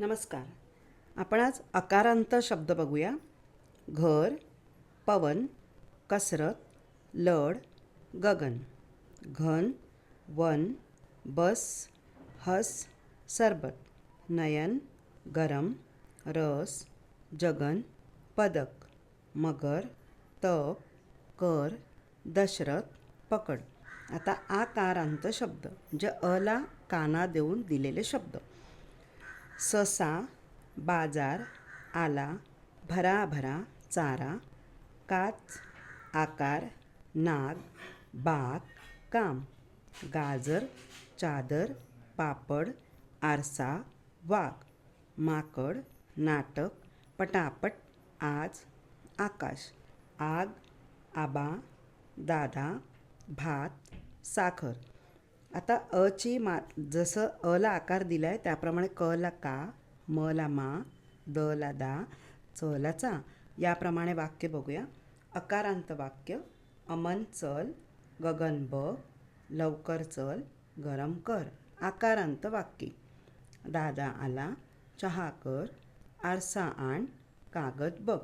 नमस्कार. आपण आज अकारांत शब्द बघूया. घर पवन कसरत लढ गगन. घन वन बस हस सरबत. नयन गरम रस जगन पदक. मगर तप कर दशरथ पकड. आता आकारांत शब्द म्हणजे अला काना देऊन दिलेले शब्द. ससा बाजार आला भराभरा चारा काच आकार नाग बाग काम गाजर चादर पापड आरसा वाघ माकड नाटक पटापट आज आकाश आग आबा दादा भात साखर. आता अची मा जसं अला आकार दिला आहे त्याप्रमाणे क ला का म ला मा द ला दा च ला चा याप्रमाणे वाक्य बघूया. अकारांत वाक्य अमन चल गगन ब लवकर चल गरम कर आकारांत वाक्य. दादा आला चहा कर आरसा आण कागद बघ.